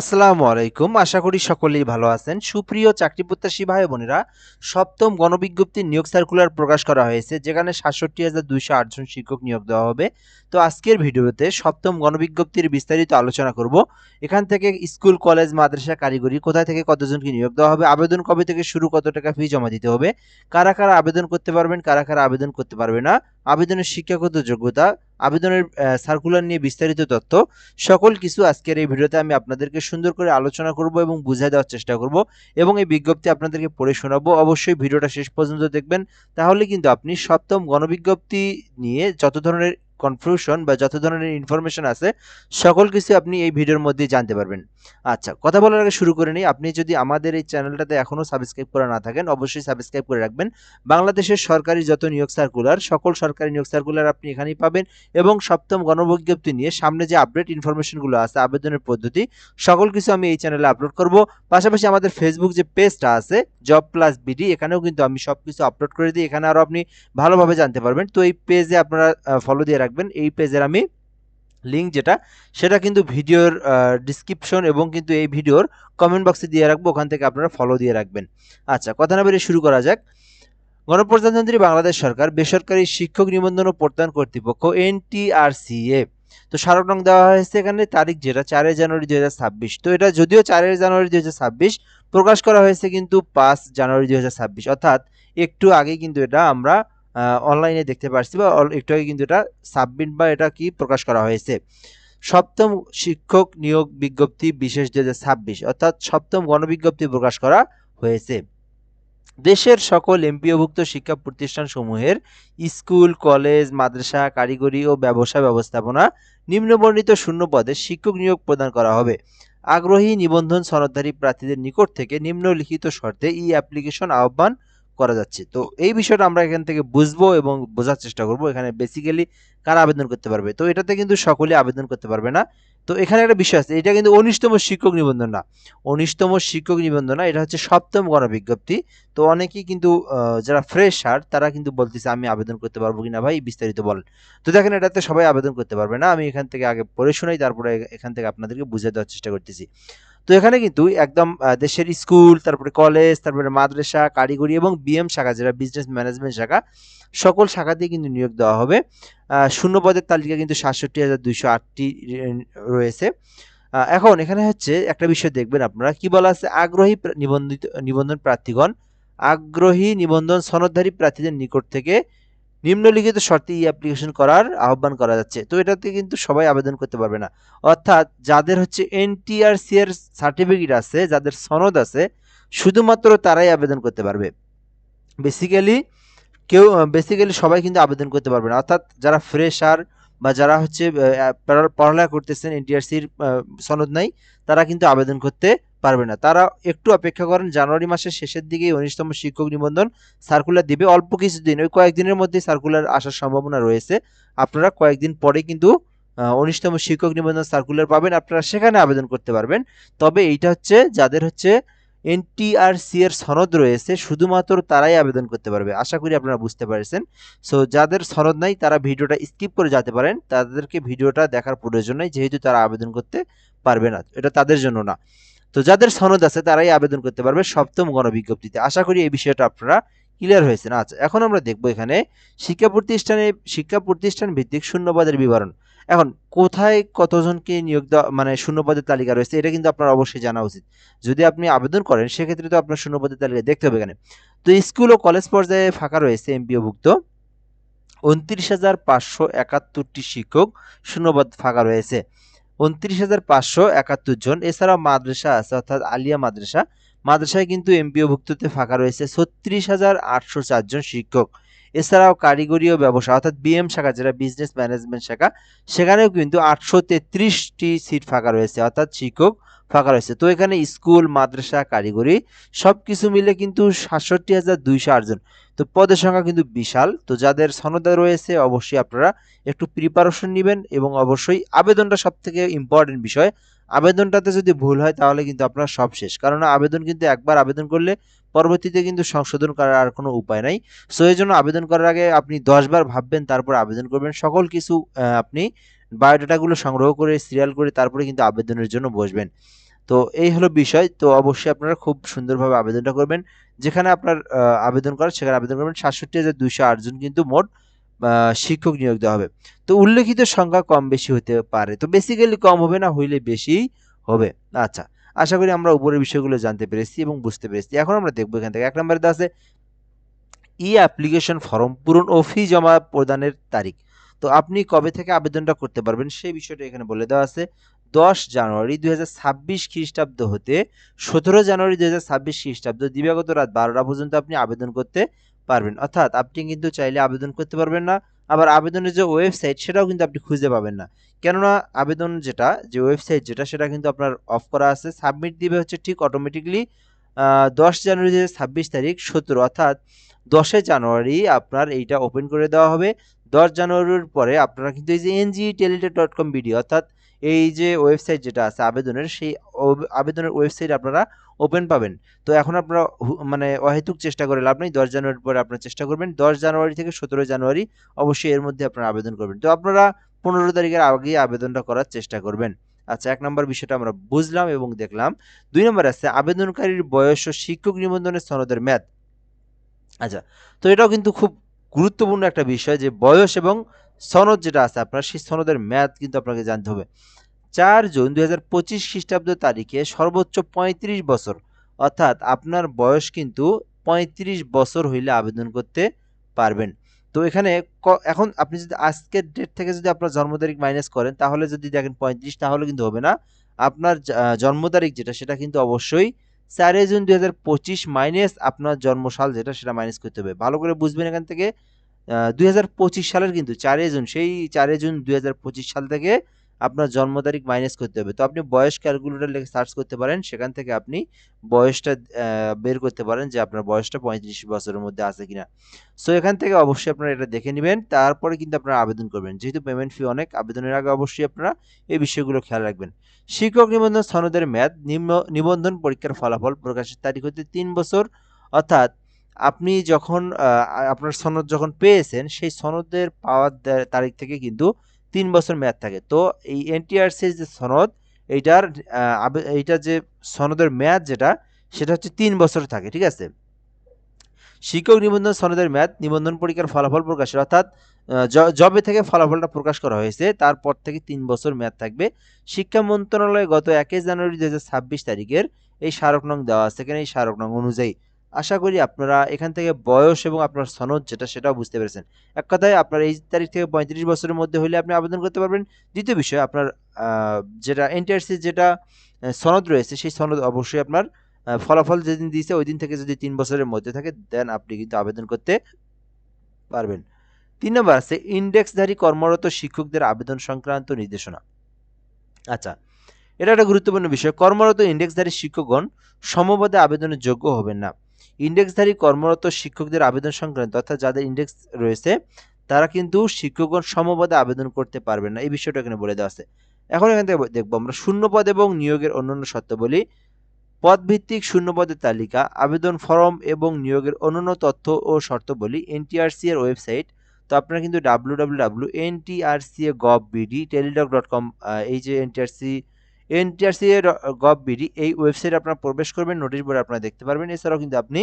আসসালামু আলাইকুম। আশা করি সকলেই ভালো আছেন। সুপ্রিয় চাকরি প্রত্যাশী ভাই বোনেরা, সপ্তম গণবিজ্ঞপ্তির নিয়োগ সার্কুলার প্রকাশ করা হয়েছে, যেখানে সাতষট্টি হাজার দুইশো আটজন শিক্ষক নিয়োগ দেওয়া হবে। তো আজকের ভিডিওতে সপ্তম গণবিজ্ঞপ্তির বিস্তারিত আলোচনা করব। এখান থেকে স্কুল, কলেজ, মাদ্রাসা, কারিগরি, কোথায় থেকে কতজনকে নিয়োগ দেওয়া হবে, আবেদন কবে থেকে শুরু, কত টাকা ফি জমা দিতে হবে, কারা কারা আবেদন করতে পারবেন, কারা কারা আবেদন করতে পারবে না আবেদনের শিক্ষাগত যোগ্যতা, আবেদনের সার্কুলার নিয়ে বিস্তারিত তথ্য, সকল কিছু আজকের এই ভিডিওতে আমি আপনাদেরকে সুন্দর করে আলোচনা করব এবং বুঝিয়ে দেওয়ার চেষ্টা করব এবং এই বিজ্ঞপ্তি আপনাদেরকে পড়ে শোনাবো। অবশ্যই ভিডিওটা শেষ পর্যন্ত দেখবেন। তাহলে কিন্তু আপনি সপ্তম গণবিজ্ঞপ্তি নিয়ে যত ধরনের কনফিউশন বা যত ধরনের ইনফরমেশন আছে, সকল কিছু আপনি এই ভিডিওর মধ্যে জানতে পারবেন। আচ্ছা কথা বলার আগে শুরু করে নিই। আপনি যদি আমাদের এই চ্যানেলটাতে এখনও সাবস্ক্রাইব করা না থাকেন, অবশ্যই সাবস্ক্রাইব করে রাখবেন। বাংলাদেশের সরকারি যত নিয়োগ সার্কুলার সকল সরকারি নিয়োগ সার্কুলার আপনি এখানেই পাবেন এবং সপ্তম গণবিজ্ঞপ্তি নিয়ে সামনে যে আপডেট ইনফরমেশনগুলো আছে, আবেদনের পদ্ধতি, সকল কিছু আমি এই চ্যানেলে আপলোড করব। পাশাপাশি আমাদের ফেসবুক যে পেজটা আছে জব প্লাস বিডি এখানেও কিন্তু আমি সব কিছু আপলোড করে দিই। এখানে আরও আপনি ভালোভাবে জানতে পারবেন। তো এই পেজে আপনারা ফলো দিয়ে রাখবেন এই পেজের আমি লিঙ্ক যেটা, সেটা কিন্তু ভিডিওর ডিসক্রিপশন এবং কিন্তু এই ভিডিওর কমেন্ট বক্সে দিয়ে রাখব, ওখান থেকে আপনারা ফলো দিয়ে রাখবেন। আচ্ছা কথা না বেরিয়ে শুরু করা যাক। গণপ্রজাতন্ত্রী বাংলাদেশ সরকার বেসরকারি শিক্ষক নিবন্ধন ও প্রত্যয়ন কর্তৃপক্ষ, এনটিআরসিএ। তো স্মারক নং দেওয়া হয়েছে এখানে, তারিখ যেটা চারই জানুয়ারি দুই হাজার ছাব্বিশ। তো এটা যদিও চারই জানুয়ারি দুই হাজার ছাব্বিশ, প্রকাশ করা হয়েছে কিন্তু পাঁচ জানুয়ারি দুই হাজার ছাব্বিশ। অর্থাৎ একটু আগে কিন্তু এটা আমরা অনলাইনে দেখতে পারছি বা একটু আগে কিন্তু এটা সাবমিট বা এটা কি প্রকাশ করা হয়েছে। সপ্তম শিক্ষক নিয়োগ বিজ্ঞপ্তি বিশেষ দুই অর্থাৎ সপ্তম গণবিজ্ঞপ্তি প্রকাশ করা হয়েছে। দেশের সকল এমপিওভুক্ত শিক্ষা প্রতিষ্ঠানসমূহের স্কুল, কলেজ, মাদ্রাসা, কারিগরি ও ব্যবসা ব্যবস্থাপনা নিম্নবর্ণিত শূন্য পদে শিক্ষক নিয়োগ প্রদান করা হবে। আগ্রহী নিবন্ধন সনদধারী প্রার্থীদের নিকট থেকে নিম্নলিখিত শর্তে ই অ্যাপ্লিকেশন আহ্বান করা যাচ্ছে। তো এই বিষয়টা আমরা এখান থেকে বুঝব এবং বোঝার চেষ্টা করব। এখানে বেসিক্যালি কারা আবেদন করতে পারবে? তো এটাতে কিন্তু সকলে আবেদন করতে পারবে না। তো এখানে একটা বিষয় আছে, এটা কিন্তু উনিশতম শিক্ষক নিবন্ধন না। উনিশতম শিক্ষক নিবন্ধন না, এটা হচ্ছে সপ্তম গণবিজ্ঞপ্তি। তো অনেকেই কিন্তু যারা ফ্রেশার তারা কিন্তু বলতেছে, আমি আবেদন করতে পারব কিনা ভাই? বিস্তারিত বলেন। তো দেখেন, এটাতে সবাই আবেদন করতে পারবে না। আমি এখান থেকে আগে পড়ে শোনাই, তারপরে এখান থেকে আপনাদেরকে বুঝে দেওয়ার চেষ্টা করতেছি। তো এখানে কিন্তু একদম দেশের স্কুল, তারপরে কলেজ, তারপরে মাদ্রাসা, কারিগরি এবং বিএম শাখা, যেটা বিজনেস ম্যানেজমেন্ট শাখা, সকল শাখাতেই কিন্তু নিয়োগ দেওয়া হবে। শূন্য পদের তালিকা কিন্তু সাতষট্টি হাজার দুইশো আটটি রয়েছে। এখন এখানে হচ্ছে একটা বিষয় দেখবেন আপনারা। কি বলা আছে? আগ্রহী নিবন্ধিত, নিবন্ধন প্রার্থীগণ। আগ্রহী নিবন্ধন সনদধারী প্রার্থীদের নিকট থেকে নিম্নলিখিত শর্তে ই অ্যাপ্লিকেশন করার আহ্বান করা যাচ্ছে। তো এটাতে কিন্তু সবাই আবেদন করতে পারবে না। অর্থাৎ যাদের হচ্ছে এনটিআরসি এর সার্টিফিকেট আছে, যাদের সনদ আছে, শুধুমাত্র তারাই আবেদন করতে পারবে। বেসিক্যালি কেউ বেসিক্যালি সবাই কিন্তু আবেদন করতে পারবে না। অর্থাৎ যারা ফ্রেশার বা যারা হচ্ছে পড়ালেখা করতেছেন এনটিআরসির সনদ নাই, তারা কিন্তু আবেদন করতে পারবে না। তারা একটু অপেক্ষা করেন, জানুয়ারি মাসের শেষের দিকে উনিশতম শিক্ষক নিবন্ধন সার্কুলার দিবে। অল্প কিছুদিন, ওই কয়েকদিনের মধ্যে সার্কুলার আসার সম্ভাবনা রয়েছে। আপনারা কয়েকদিন পরে কিন্তু উনিশতম শিক্ষক নিবন্ধন সার্কুলার পাবেন, আপনারা সেখানে আবেদন করতে পারবেন। তবে এইটা হচ্ছে, যাদের হচ্ছে এনটিআরসি এর সনদ রয়েছে, শুধুমাত্র তারাই আবেদন করতে পারবে। আশা করি আপনারা বুঝতে পারছেন। সো যাদের সনদ নাই, তারা ভিডিওটা স্কিপ করে যেতে পারেন। তাদেরকে ভিডিওটা দেখার প্রয়োজন নাই যেহেতু তারা আবেদন করতে পারবে না। এটা তাদের জন্য না। তো, যাদের সনদ আছে, তারাই আবেদন করতে পারবে সপ্তম গণবিজ্ঞপ্তিতে। আশা করি এই বিষয়টা আপনারা ক্লিয়ার হয়েছে আচ্ছা এখন আমরা দেখব এখানে শিক্ষা প্রতিষ্ঠানে, শিক্ষা প্রতিষ্ঠান ভিত্তিক শূন্যপদের বিবরণ। এখন, কোথায় কতজনকে নিয়োগ দেওয়া মানে শূন্যপদের তালিকা রয়েছে, এটা কিন্তু আপনার অবশ্যই জানা উচিত। যদি আপনি আবেদন করেন, সেক্ষেত্রে তো আপনার শূন্যপদের তালিকা দেখতে হবে এখানে। তো স্কুল ও কলেজ পর্যায়ে ফাঁকা রয়েছে এমপিওভুক্ত। উনত্রিশ হাজার পাঁচশো একাত্তরটি শিক্ষক শূন্যপদ ফাঁকা রয়েছে। উনত্রিশ হাজার পাঁচশো একাত্তর জন, এছাড়াও মাদ্রাসা আছে, অর্থাৎ আলিয়া মাদ্রাসা। মাদ্রাসায় কিন্তু এমপিওভুক্ততে ফাঁকা রয়েছে ছত্রিশ হাজার আটশো চারজন শিক্ষক। এছাড়াও কারিগরি ও ব্যবসা, অর্থাৎ বিএম শাখা, যেটা বিজনেস ম্যানেজমেন্ট শাখা, সেখানেও কিন্তু আটশো তেত্রিশটি সিট ফাঁকা রয়েছে, অর্থাৎ শিক্ষক ফাঁকা রয়েছে। তো এখানে স্কুল মাদ্রাসা, কারিগরি সব কিছু মিলে কিন্তু সাতষট্টি হাজার দুইশো আটজন তো পদের সংখ্যা কিন্তু বিশাল। তো যাদের সনদা রয়েছে, অবশ্যই আপনারা একটু প্রিপারেশন নেবেন এবং অবশ্যই আবেদনটা সব থেকে ইম্পর্টেন্ট বিষয় আবেদনটাতে যদি ভুল হয়, তাহলে কিন্তু আপনার সব শেষ। কারণ আবেদন কিন্তু একবার আবেদন করলে পরবর্তীতে কিন্তু সংশোধন করার আর কোনো উপায় নাই। সো এই জন্য আবেদন করার আগে আপনি দশবার ভাববেন, তারপর আবেদন করবেন। সকল কিছু আপনি বায়োডাটাগুলো সংগ্রহ করে, সিরিয়াল করে, তারপরে কিন্তু আবেদনের জন্য বসবেন। তো, এই হলো বিষয়। তো, অবশ্যই আপনারা খুব সুন্দরভাবে আবেদনটা করবেন। যেখানে আপনার আবেদন করার, সেখানে আবেদন করবেন। সাতষট্টি হাজার দুইশো আটজন কিন্তু মোট শিক্ষক নিয়োগ দেওয়া হবে। তো উল্লেখিত সংখ্যা কম বেশি হতে পারে। তো বেসিক্যালি কম হবে না, হইলে বেশি হবে। আচ্ছা আশা করি আমরা উপরের বিষয়গুলো জানতে পেরেছি এবং বুঝতে পেরেছি। এখন আমরা দেখব এখান থেকে। এক নম্বরে আছে, ই অ্যাপ্লিকেশন ফর্ম পূরণ ও ফি জমা প্রদানের তারিখ। তো আপনি কবে থেকে আবেদনটা করতে পারবেন সেই বিষয়টা এখানে বলে দেওয়া আছে। দশ জানুয়ারি দুই হাজার ছাব্বিশ খ্রিস্টাব্দ হতে সতেরো জানুয়ারি দুই হাজার ছাব্বিশ খ্রিস্টাব্দ দিবাগত রাত বারোটা পর্যন্ত আপনি আবেদন করতে পারবেন। অর্থাৎ আপনি কিন্তু চাইলে আবেদন করতে পারবেন না, আবার আবেদনের যে ওয়েবসাইট সেটাও কিন্তু আপনি খুঁজে পাবেন না। কেননা আবেদন যেটা, যে ওয়েবসাইট যেটা, সেটা কিন্তু আপনার অফ করা আছে। সাবমিট দিবে হচ্ছে ঠিক অটোমেটিকলি দশ জানুয়ারি দু ছাব্বিশ তারিখ, সতেরো, অর্থাৎ দশই জানুয়ারি আপনার এইটা ওপেন করে দেওয়া হবে। দশ জানুয়ারির পরে আপনারা কিন্তু এই যে NG teletech dot com BD অর্থাৎ এই যে ওয়েবসাইট যেটা আছে আবেদনের, সেই আবেদনের ওয়েবসাইট আপনারা ওপেন পাবেন। তো এখন আপনারা মানে অহেতুক চেষ্টা করে লাভ নেই, দশ জানুয়ারির পরে আপনারা চেষ্টা করবেন। দশ জানুয়ারি থেকে সতেরো জানুয়ারি অবশ্যই এর মধ্যে আপনারা আবেদন করবেন। তো আপনারা পনেরো তারিখের আগে আবেদনটা করার চেষ্টা করবেন। আচ্ছা এক নম্বর বিষয়টা আমরা বুঝলাম এবং দেখলাম। দুই নম্বর আছে, আবেদনকারীর বয়স ও শিক্ষক নিবন্ধনের সনদের মেয়াদ। আচ্ছা তো এটাও কিন্তু খুব গুরুত্বপূর্ণ একটা বিষয় যে বয়স এবং সনদ যেটা আছে, আপনার সেই সনদের মেয়াদ কিন্তু আপনাকে জানতে হবে। চার জুন দুই হাজার পঁচিশ খ্রিস্টাব্দ তারিখে সর্বোচ্চ পঁয়ত্রিশ বছর, অর্থাৎ আপনার বয়স কিন্তু পঁয়ত্রিশ বছর হইলে আবেদন করতে পারবেন। তো এখানে এখন আপনি যদি আজকের ডেট থেকে যদি আপনার জন্ম তারিখ মাইনাস করেন, তাহলে যদি দেখেন পঁয়ত্রিশ, তাহলে কিন্তু হবে না। আপনার জন্ম তারিখ যেটা, সেটা কিন্তু অবশ্যই চারই জুন দুই হাজার পঁচিশ মাইনাস আপনার জন্মসাল যেটা, সেটা মাইনাস করতে হবে। ভালো করে বুঝবেন এখান থেকে। দুই হাজার পঁচিশ সালের কিন্তু চারই জুন, সেই চারই জুন দুই হাজার পঁচিশ সাল থেকে আপনার জন্ম তারিখ মাইনাস করতে হবে। তো আপনি বয়স ক্যালকুলেটর লিখে সার্চ করতে পারেন, সেখান থেকে আপনি বয়সটা বের করতে পারেন যে আপনার বয়সটা পঁয়ত্রিশ বছরের মধ্যে আছে কিনা। সো এখান থেকে অবশ্যই আপনারা এটা দেখে নেবেন, তারপরে কিন্তু আপনারা আবেদন করবেন। যেহেতু পেমেন্ট ফি অনেক, আবেদনের আগে অবশ্যই আপনারা এই বিষয়গুলো খেয়াল রাখবেন। শিক্ষক নিবন্ধন সনদের মেয়াদ, নিম্ন- নিবন্ধন পরীক্ষার ফলাফল প্রকাশের তারিখ হতে তিন বছর, অর্থাৎ আপনি যখন আপনার সনদ যখন পেয়েছেন, সেই সনদের পাওয়ার তারিখ থেকে কিন্তু তিন বছর মেয়াদ থাকে। তো এই এনটিআরসির যে সনদ, এইটার এইটার যে সনদের মেয়াদ যেটা, সেটা হচ্ছে তিন বছর থাকে, ঠিক আছে? শিক্ষক নিবন্ধন সনদের মেয়াদ, নিবন্ধন পরীক্ষার ফলাফল প্রকাশের, অর্থাৎ জবে থেকে ফলাফলটা প্রকাশ করা হয়েছে, তারপর থেকে তিন বছর মেয়াদ থাকবে। শিক্ষা মন্ত্রণালয় গত একই জানুয়ারি দু তারিখের এই স্মারক নং দেওয়া আছে, এখানে এই স্মারক নং অনুযায়ী আশা করি আপনারা এখান থেকে বয়স এবং আপনার সনদ যেটা, সেটাও বুঝতে পেরেছেন। এক কথায় আপনার এই তারিখ থেকে পঁয়ত্রিশ বছরের মধ্যে হলে আপনি আবেদন করতে পারবেন। দ্বিতীয় বিষয়, আপনার যেটা এনটিআরসি যেটা সনদ রয়েছে, সেই সনদ অবশ্যই আপনার ফলাফল যেদিন দিয়েছে ওই দিন থেকে যদি তিন বছরের মধ্যে থাকে দেন আপনি কিন্তু আবেদন করতে পারবেন। তিন নম্বর আছে, ইন্ডেক্সধারী কর্মরত শিক্ষকদের আবেদন সংক্রান্ত নির্দেশনা। আচ্ছা এটা একটা গুরুত্বপূর্ণ বিষয়। কর্মরত ইন্ডেক্সধারী শিক্ষকগণ সমবাদে আবেদনের যোগ্য হবেন না। ইন্ডেক্সধারী কর্মরত শিক্ষকদের আবেদন সংক্রান্ত অর্থাৎ যাদের ইন্ডেক্স রয়েছে, তারা কিন্তু শিক্ষকগণ সমপদে আবেদন করতে পারবেন না। এই বিষয়টা এখানে বলে দেওয়া আছে। এখন এখান থেকে দেখব আমরা। শূন্যপদ এবং নিয়োগের অন্যান্য শর্তাবলী পদভিত্তিক শূন্যপদের তালিকা, আবেদন ফর্ম এবং নিয়োগের অন্যান্য তথ্য ও শর্তাবলী এনটিআরসি এর ওয়েবসাইট। তো আপনারা কিন্তু W W W NTRC gov BD teledoc dot com এই যে এনটিআরসি এনটিআরসি গভ বিডি এই ওয়েবসাইটে আপনারা প্রবেশ করবেন নোটিশ বোর্ডে আপনারা দেখতে পারবেন। এছাড়াও কিন্তু আপনি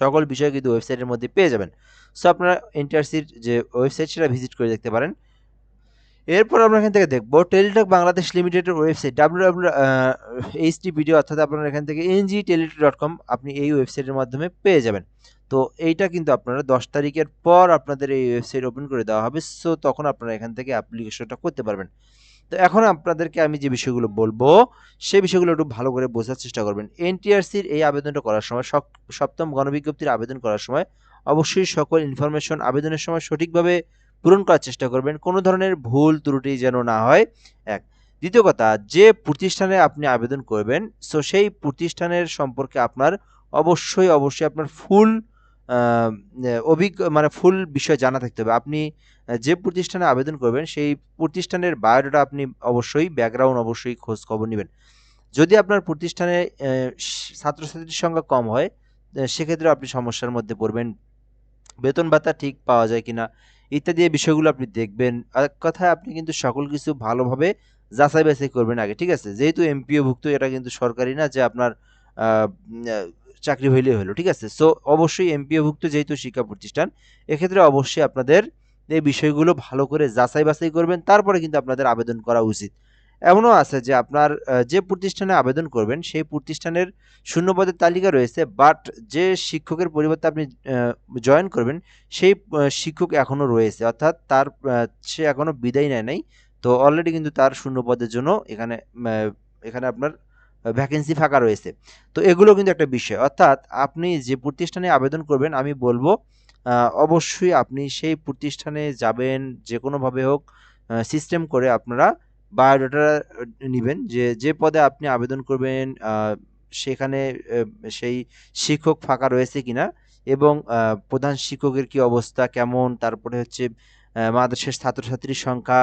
সকল বিষয় কিন্তু ওয়েবসাইটের মধ্যে পেয়ে যাবেন। সো আপনারা এনটিআরসির যে ওয়েবসাইট সেটা ভিজিট করে দেখতে পারেন। এরপর আমরা এখান থেকে দেখব, টেলিটক বাংলাদেশ লিমিটেডের website W W H T video অর্থাৎ আপনারা এখান থেকে এনজি টেলিটক ডট কম আপনি এই ওয়েবসাইটের মাধ্যমে পেয়ে যাবেন। তো এইটা কিন্তু আপনারা দশ তারিখের পর আপনাদের এই ওয়েবসাইট ওপেন করে দেওয়া হবে। সো তখন আপনারা এখান থেকে অ্যাপ্লিকেশনটা করতে পারবেন। তো এখন আপনাদেরকে আমি যে বিষয়গুলো বলব সেই বিষয়গুলো একটু ভালো করে বোঝার চেষ্টা করবেন। এনটিআরসির এই আবেদনটা করার সময় সপ্তম গণবিজ্ঞপ্তির আবেদন করার সময় অবশ্যই সকল ইনফরমেশন আবেদনের সময় সঠিকভাবে পূরণ করার চেষ্টা করবেন। কোনো ধরনের ভুল, ত্রুটি যেন না হয়। এক। দ্বিতীয় কথা, যে প্রতিষ্ঠানে আপনি আবেদন করবেন সো সেই প্রতিষ্ঠানের সম্পর্কে আপনার অবশ্যই অবশ্যই আপনার ফুল অভিজ্ঞ মানে ফুল বিষয় জানা থাকতে হবে। আপনি যে প্রতিষ্ঠানে আবেদন করবেন, সেই প্রতিষ্ঠানের বায়োডাটা আপনি অবশ্যই, ব্যাকগ্রাউন্ড অবশ্যই খোঁজ খবর নেবেন। যদি আপনার প্রতিষ্ঠানে ছাত্রছাত্রীর সংখ্যা কম হয় সেক্ষেত্রে আপনি সমস্যার মধ্যে পড়বেন। বেতন ভাতা ঠিক পাওয়া যায় কিনা, ইত্যাদি এই বিষয়গুলো আপনি দেখবেন। আর কথায় আপনি কিন্তু সকল কিছু ভালোভাবে যাচাই বাছাই করবেন আগে, ঠিক আছে? যেহেতু এমপিওভুক্ত, এটা কিন্তু সরকারি না যে আপনার চাকরি হইলেই হলো, ঠিক আছে? সো অবশ্যই এমপিওভুক্ত যেহেতু শিক্ষা প্রতিষ্ঠান, এক্ষেত্রে অবশ্যই আপনাদের এই বিষয়গুলো ভালো করে যাচাই বাছাই করবেন, তারপরে কিন্তু আপনাদের আবেদন করা উচিত। এমনও আছে যে আপনার যে প্রতিষ্ঠানে আবেদন করবেন, সেই প্রতিষ্ঠানের শূন্যপদের তালিকা রয়েছে বাট যে শিক্ষকের পরিবর্তে আপনি জয়েন করবেন, সেই শিক্ষক এখনও রয়েছে, অর্থাৎ তার সে এখনও বিদায় নেয় নাই। তো অলরেডি কিন্তু তার শূন্য পদের জন্য এখানে এখানে আপনার ভ্যাকেন্সি ফাঁকা রয়েছে। তো এগুলো কিন্তু একটা বিষয়। অর্থাৎ আপনি যে প্রতিষ্ঠানে আবেদন করবেন, আমি বলব অবশ্যই আপনি সেই প্রতিষ্ঠানে যাবেন, যে কোনোভাবে হোক সিস্টেম করে আপনারা বায়োডাটা নেবেন, যে যে পদে আপনি আবেদন করবেন সেখানে সেই শিক্ষক ফাঁকা রয়েছে কিনা এবং প্রধান শিক্ষকের কি অবস্থা, কেমন, তারপরে হচ্ছে মাদ্রাসার ছাত্রছাত্রীর সংখ্যা,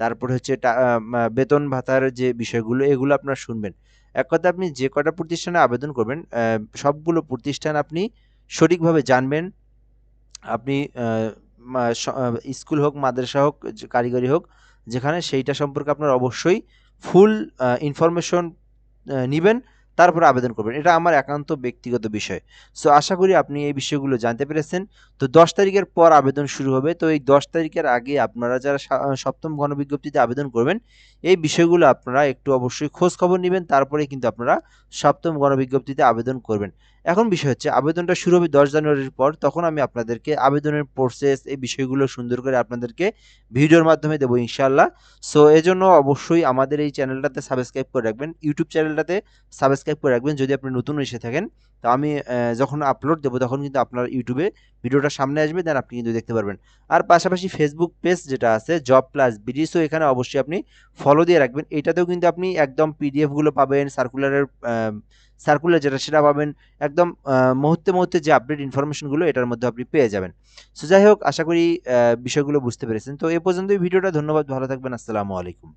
তারপরে হচ্ছে বেতন ভাতার যে বিষয়গুলো, এগুলো আপনারা শুনবেন। এক কথা আপনি যে কটা প্রতিষ্ঠানে আবেদন করবেন সবগুলো প্রতিষ্ঠান আপনি সঠিকভাবে জানবেন। আপনি স্কুল হোক, মাদ্রাসা হোক কারিগরি হোক, যেখানে সেইটা সম্পর্কে আপনার অবশ্যই ফুল ইনফরমেশন নেবেন, তারপরে আবেদন করবেন। এটা আমার একান্ত ব্যক্তিগত বিষয়। সো, আশা করি আপনি এই বিষয়গুলো জানতে পেরেছেন। তো, দশ তারিখের পর আবেদন শুরু হবে। তো, এই দশ তারিখের আগে আপনারা যারা সপ্তম গণবিজ্ঞপ্তিতে আবেদন করবেন এই বিষয়গুলো আপনারা একটু অবশ্যই খোঁজ খবর নেবেন, তারপরে কিন্তু আপনারা সপ্তম গণবিজ্ঞপ্তিতে আবেদন করবেন। এখন বিষয় হচ্ছে, আবেদনটা শুরু হবে দশ জানুয়ারির পর, তখন আমি আপনাদেরকে আবেদনের প্রসেস এই বিষয়গুলো সুন্দর করে আপনাদেরকে ভিডিওর মাধ্যমে দেবো ইনশাল্লাহ সো এজন্য অবশ্যই আমাদের এই চ্যানেলটাতে সাবস্ক্রাইব করে রাখবেন ইউটিউব চ্যানেলটাতে সাবস্ক্রাইব করে রাখবেন, যদি আপনি নতুন এসে থাকেন। তো আমি যখন আপলোড দেবো, তখন কিন্তু আপনার ইউটিউবে ভিডিওটা সামনে আসবে দেন আপনি কিন্তু দেখতে পারবেন। আর পাশাপাশি ফেসবুক পেজ যেটা আছে জব প্লাস বিডি সো এখানে অবশ্যই আপনি ফলো দিয়ে রাখবেন। এটাতেও কিন্তু আপনি একদম পিডিএফগুলো পাবেন সার্কুলারের সার্কুলার যেটা সেটা পাবেন, একদম মুহূর্তে মুহূর্তে যে আপডেট ইনফরমেশনগুলো এটার মধ্যে আপনি পেয়ে যাবেন। সো যাই হোক, আশা করি বিষয়গুলো বুঝতে পেরেছেন। তো, এ পর্যন্তই ভিডিওটা, ধন্যবাদ, ভালো থাকবেন, আসসালামু আলাইকুম।